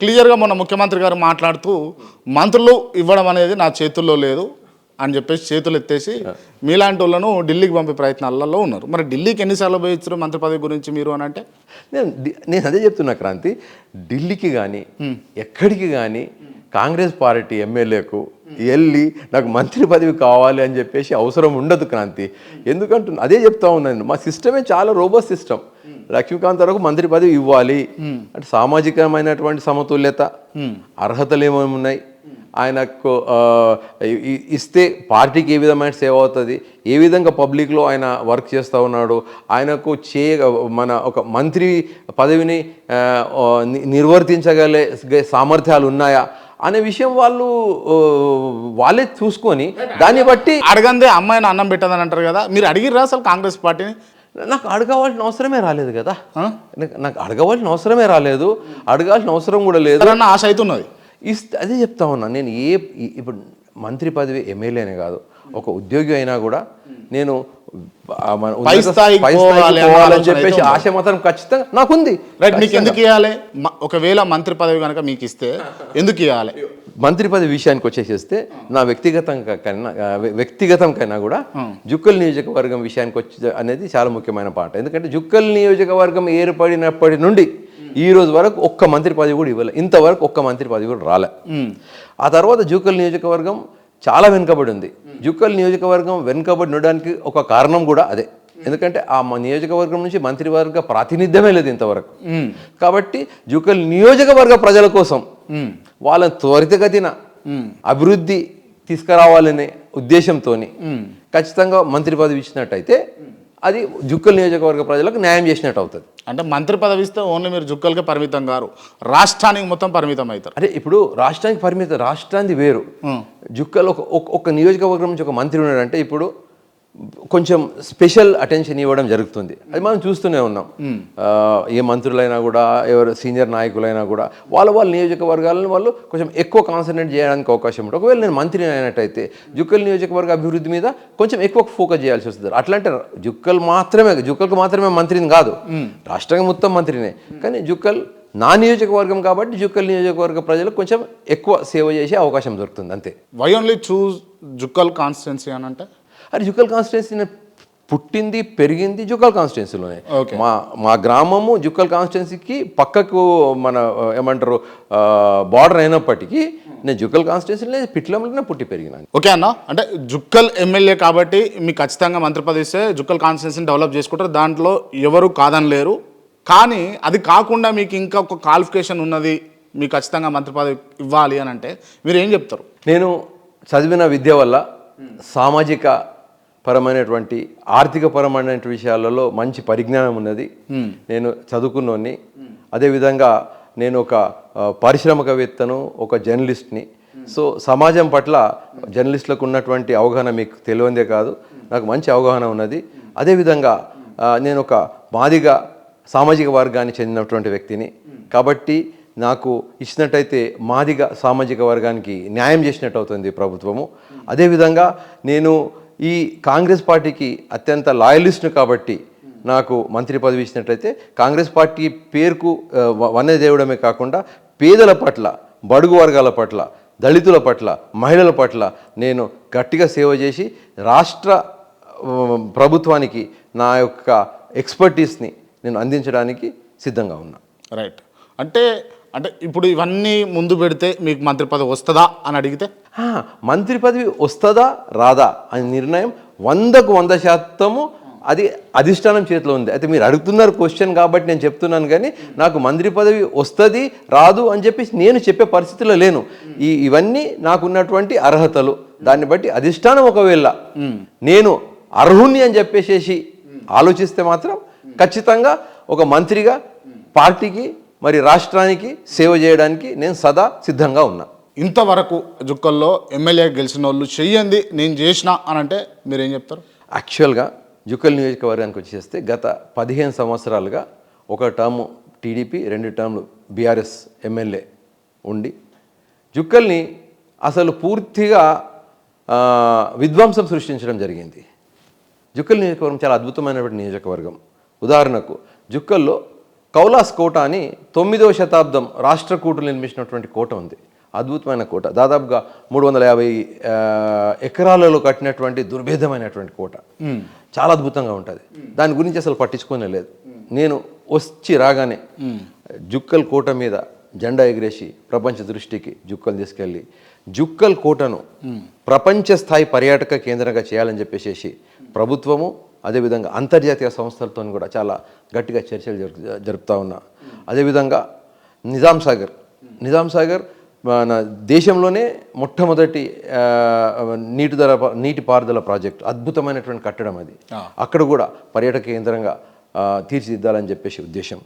క్లియర్గా మొన్న ముఖ్యమంత్రి గారు మాట్లాడుతూ మంత్రులు ఇవ్వడం అనేది నా చేతుల్లో లేదు అని చెప్పేసి చేతులు ఎత్తేసి మీలాంటి వాళ్ళను ఢిల్లీకి పంపే ప్రయత్నాలలో ఉన్నారు. మరి ఢిల్లీకి ఎన్నిసార్లు పోయి ఇచ్చారు మంత్రి పదవి గురించి మీరు అని అంటే? నేను నేను అదే చెప్తున్నా క్రాంతి. ఢిల్లీకి కానీ ఎక్కడికి కానీ కాంగ్రెస్ పార్టీ ఎమ్మెల్యేకు వెళ్ళి నాకు మంత్రి పదవి కావాలి అని చెప్పేసి అవసరం ఉండదు క్రాంతి. ఎందుకంటే అదే చెప్తా ఉన్నాను. మా సిస్టమే చాలా రోబోస్ సిస్టమ్ లక్ష్మీకాంత్ వరకు మంత్రి పదవి ఇవ్వాలి. అంటే సామాజికమైనటువంటి సమతుల్యత అర్హతలు ఏమేమి ఉన్నాయి ఆయనకు ఇస్తే పార్టీకి ఏ విధమైన సేవ అవుతుంది? ఏ విధంగా పబ్లిక్లో ఆయన వర్క్ చేస్తూ ఉన్నాడు? ఆయనకు చే మన ఒక మంత్రి పదవిని నిర్వర్తించగలే సామర్థ్యాలు ఉన్నాయా అనే విషయం వాళ్ళు వాళ్ళే చూసుకొని దాన్ని బట్టి అడగందే అమ్మాయిని అన్నం పెట్టదని అంటారు కదా మీరు అడిగిర్రా అసలు కాంగ్రెస్ పార్టీని? నాకు అడగవలసిన అవసరమే రాలేదు కదా? నాకు- అడగవలసిన అవసరమే రాలేదు అడగాల్సిన అవసరం కూడా లేదు. అన్న ఆశ అవుతున్నది? ఇస్తే అదే చెప్తా ఉన్నా నేను ఏ ఇప్పుడు మంత్రి పదవి ఎమ్మెల్యేనే కాదు ఒక ఉద్యోగి అయినా కూడా నేను పై స్థాయికి పోవాలని చెప్పేసి ఆశ మాత్రం ఖచ్చితంగా నాకుంది. రైట్ మీకు ఎందుకు ఇవ్వాలి ఒకవేళ మంత్రి పదవి కనుక మీకు ఇస్తే ఎందుకు ఇవ్వాలి మంత్రి పదవి విషయానికి వచ్చేసేస్తే నా వ్యక్తిగతంగా కన్నా వ్యక్తిగతం కన్నా కూడా జుక్కల్ నియోజకవర్గం విషయానికి వచ్చి అనేది చాలా ముఖ్యమైన పాట. ఎందుకంటే జుక్కల్ నియోజకవర్గం ఏర్పడినప్పటి నుండి ఈ రోజు వరకు ఒక్క మంత్రి పదవి కూడా ఇవ్వలే. ఇంతవరకు ఒక్క మంత్రి పదవి కూడా రాలే. ఆ తర్వాత జుక్కల్ నియోజకవర్గం చాలా వెనుకబడి ఉంది. జుక్కల్ నియోజకవర్గం వెనుకబడి ఉండడానికి ఒక కారణం కూడా అదే. ఎందుకంటే ఆ నియోజకవర్గం నుంచి మంత్రివర్గ ప్రాతినిధ్యమే లేదు ఇంతవరకు. కాబట్టి జుక్కల్ నియోజకవర్గ ప్రజల కోసం వాళ్ళని త్వరితగతిన అభివృద్ధి తీసుకురావాలనే ఉద్దేశంతో ఖచ్చితంగా మంత్రి పదవి ఇచ్చినట్టయితే అది జుక్కల్ నియోజకవర్గ ప్రజలకు న్యాయం చేసినట్టు అవుతుంది. అంటే మంత్రి పదవి ఇస్తే ఓన్లీ మీరు జుక్కలకే పరిమితం గారు రాష్ట్రానికి మొత్తం పరిమితం అవుతారు. అంటే ఇప్పుడు రాష్ట్రానికి పరిమిత రాష్ట్రానికి వేరు. జుక్కల్ ఒక ఒక- ఒక నియోజకవర్గం నుంచి ఒక మంత్రి ఉన్నాడంటే ఇప్పుడు కొంచెం స్పెషల్ అటెన్షన్ ఇవ్వడం జరుగుతుంది. అది మనం చూస్తూనే ఉన్నాం. ఏ మంత్రులైనా కూడా ఎవరు సీనియర్ నాయకులైనా కూడా వాళ్ళ వాళ్ళ నియోజకవర్గాలను వాళ్ళు కొంచెం ఎక్కువ కాన్సన్ట్రేట్ చేయడానికి అవకాశం ఉంటుంది. ఒకవేళ నేను మంత్రి అయినట్టయితే జుక్కల్ నియోజకవర్గ అభివృద్ధి మీద కొంచెం ఎక్కువ ఫోకస్ చేయాల్సి వస్తుంది. అట్లాంటి జుక్కల్ మాత్రమే జుక్కల్కి మాత్రమే మంత్రిని కాదు. రాష్ట్రంగా మొత్తం మంత్రినే. కానీ జుక్కల్ నా నియోజకవర్గం కాబట్టి జుక్కల్ నియోజకవర్గ ప్రజలకు కొంచెం ఎక్కువ సేవ చేసే అవకాశం దొరుకుతుంది. అంతే. Why only choose Jukkal constituency అని అంటే అది జుక్కల్ కాన్స్టిట్యున్సీ పుట్టింది పెరిగింది జుక్కల్ కాన్స్టిట్యున్సీలోనే. మా మా గ్రామము జుక్కల్ కాన్స్టిట్యున్సీకి పక్కకు మన ఏమంటారు బార్డర్ అయినప్పటికీ నేను జుక్కల్ కాన్స్టిట్యున్సీలో పిట్లంలోనే పుట్టి పెరిగినాను. ఓకే అన్న. అంటే జుక్కల్ ఎమ్మెల్యే కాబట్టి మీకు ఖచ్చితంగా మంత్రి పదవి ఇస్తే జుక్కల్ కాన్స్టిట్యున్సీని డెవలప్ చేసుకుంటారు. దాంట్లో ఎవరు కాదనలేరు కానీ అది కాకుండా మీకు ఇంకా ఒక క్వాలిఫికేషన్ ఉన్నది మీకు ఖచ్చితంగా మంత్రి పదవి ఇవ్వాలి అని అంటే మీరు ఏం చెప్తారు? నేను చదివిన విద్య వల్ల సామాజిక పరమైనటువంటి ఆర్థిక పరమైనటువంటి విషయాలలో మంచి పరిజ్ఞానం ఉన్నది. నేను చదువుకున్నోని అదేవిధంగా నేను ఒక పారిశ్రామికవేత్తను ఒక జర్నలిస్ట్ని. సో సమాజం పట్ల జర్నలిస్టులకు ఉన్నటువంటి అవగాహన మీకు తెలియందే కాదు. నాకు మంచి అవగాహన ఉన్నది. అదేవిధంగా నేను ఒక మాదిగా సామాజిక వర్గానికి చెందినటువంటి వ్యక్తిని. కాబట్టి నాకు ఇచ్చినట్టయితే మాదిగా సామాజిక వర్గానికి న్యాయం చేసినట్టు అవుతుంది ప్రభుత్వము. అదేవిధంగా నేను ఈ కాంగ్రెస్ పార్టీకి అత్యంత లాయలిస్ట్ను కాబట్టి నాకు మంత్రి పదవి ఇచ్చినట్లయితే కాంగ్రెస్ పార్టీ పేరుకు ఆ, దేవడమే కాకుండా పేదల పట్ల బడుగు వర్గాల పట్ల దళితుల పట్ల మహిళల పట్ల నేను గట్టిగా సేవ చేసి రాష్ట్ర ప్రభుత్వానికి నా యొక్క ఎక్స్పర్టీస్ని నేను అందించడానికి సిద్ధంగా ఉన్నా. రైట్. అంటే అంటే ఇప్పుడు ఇవన్నీ ముందు పెడితే మీకు మంత్రి పదవి వస్తుందా అని అడిగితే? మంత్రి పదవి వస్తుందా రాదా అనే నిర్ణయం వందకు వంద శాతము అది అధిష్టానం చేతిలో ఉంది. అయితే మీరు అడుగుతున్నారు క్వశ్చన్ కాబట్టి నేను చెప్తున్నాను కానీ నాకు మంత్రి పదవి వస్తుంది రాదు అని చెప్పేసి నేను చెప్పే పరిస్థితిలో లేను. ఈ ఇవన్నీ నాకున్నటువంటి అర్హతలు. దాన్ని బట్టి అధిష్టానం ఒకవేళ నేను అర్హుణ్ణి అని చెప్పేసేసి ఆలోచిస్తే మాత్రం ఖచ్చితంగా ఒక మంత్రిగా పార్టీకి మరి రాష్ట్రానికి సేవ చేయడానికి నేను సదా సిద్ధంగా ఉన్నా. ఇంతవరకు జుక్కల్లో ఎమ్మెల్యే గెలిచిన వాళ్ళు చెయ్యండి నేను చేసిన అని అంటే మీరు ఏం చెప్తారు? యాక్చువల్గా జుక్కల్ నియోజకవర్గానికి వచ్చేస్తే గత పదిహేను సంవత్సరాలుగా ఒక టర్ము టీడీపీ రెండు టర్ములు బీఆర్ఎస్ ఎమ్మెల్యే ఉండి జుక్కల్ని అసలు పూర్తిగా విధ్వంసం సృష్టించడం జరిగింది. జుక్కల్ నియోజకవర్గం చాలా అద్భుతమైనటువంటి నియోజకవర్గం. ఉదాహరణకు జుక్కల్లో కౌలాస్ కోట అని తొమ్మిదవ శతాబ్దం రాష్ట్రకూటులు నిర్మించినటువంటి కోట ఉంది. అద్భుతమైన కోట. దాదాపుగా మూడు వందల యాభై ఎకరాలలో కట్టినటువంటి దుర్భేదమైనటువంటి కోట. చాలా అద్భుతంగా ఉంటుంది. దాని గురించి అసలు పట్టించుకునే లేదు. నేను వచ్చి రాగానే జుక్కల్ కోట మీద జెండా ఎగిరేసి ప్రపంచ దృష్టికి జుక్కలు తీసుకెళ్ళి జుక్కల్ కోటను ప్రపంచ స్థాయి పర్యాటక కేంద్రంగా చేయాలని చెప్పేసి ప్రభుత్వము అదేవిధంగా అంతర్జాతీయ సంస్థలతో కూడా చాలా గట్టిగా చర్చలు జరుపు జరుపుతా ఉన్నా. అదేవిధంగా నిజాం సాగర్. నిజాం సాగర్ మన దేశంలోనే మొట్టమొదటి ఆ, నీటిదల నీటి పారుదల ప్రాజెక్టు అద్భుతమైనటువంటి కట్టడం అది. అక్కడ కూడా పర్యాటక కేంద్రంగా తీర్చిదిద్దాలని చెప్పేసి ఉద్దేశం.